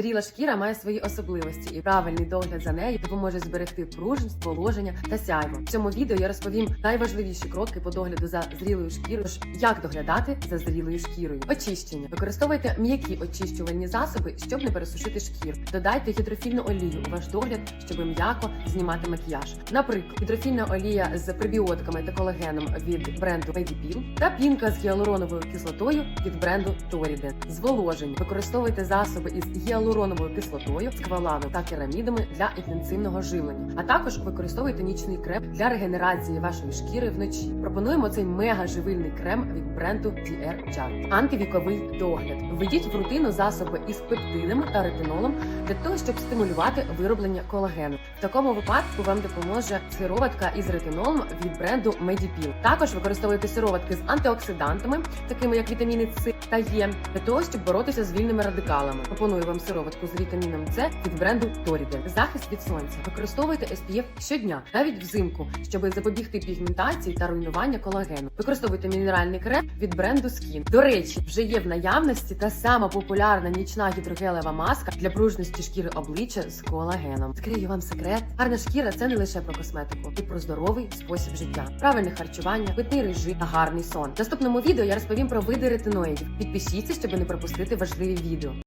Зріла шкіра має свої особливості, і правильний догляд за нею допоможе зберегти пружність, положення та сяйво. В цьому відео я розповім найважливіші кроки по догляду за зрілою шкірою. Тож, як доглядати за зрілою шкірою. Очищення. Використовуйте м'які очищувальні засоби, щоб не пересушити шкіру. Додайте гідрофільну олію у ваш догляд, щоб м'яко знімати макіяж. Наприклад, гідрофільна олія з пребіотиками та колагеном від бренду Medipil та пінка з гіалуроновою кислотою від бренду Toriden. Зволоження. Використовуйте засоби із гіалуроновою кислотою, скваланом та керамідами для інтенсивного живлення. А також використовуйте нічний крем для регенерації вашої шкіри вночі. Пропонуємо цей мега живильний крем від бренду DR Chart. Антивіковий догляд. Введіть в рутину засоби із пептидами та ретинолом для того, щоб стимулювати вироблення колагену. В такому випадку вам допоможе сироватка із ретинолом від бренду Medipil. Також використовуйте сироватки з антиоксидантами, такими як вітаміни С та Е, для того, щоб боротися з вільними радикалами. Пропоную вам сироватку з вітаміном С від бренду Toriden. Захист від сонця. Використовуйте SPF щодня, навіть взимку, щоб запобігти пігментації та руйнування колагену. Використовуйте мінеральний крем від бренду Skin. До речі, вже є в наявності та сама популярна нічна гідрогелева маска для пружності шкіри обличчя з колагеном. Скрию вам секрет. Гарна шкіра це не лише про косметику, і про здоровий спосіб життя, правильне харчування, питний режим та гарний сон. В наступному відео я розповім про види ретиноїдів. Підпишіться, щоб не пропустити важливі відео.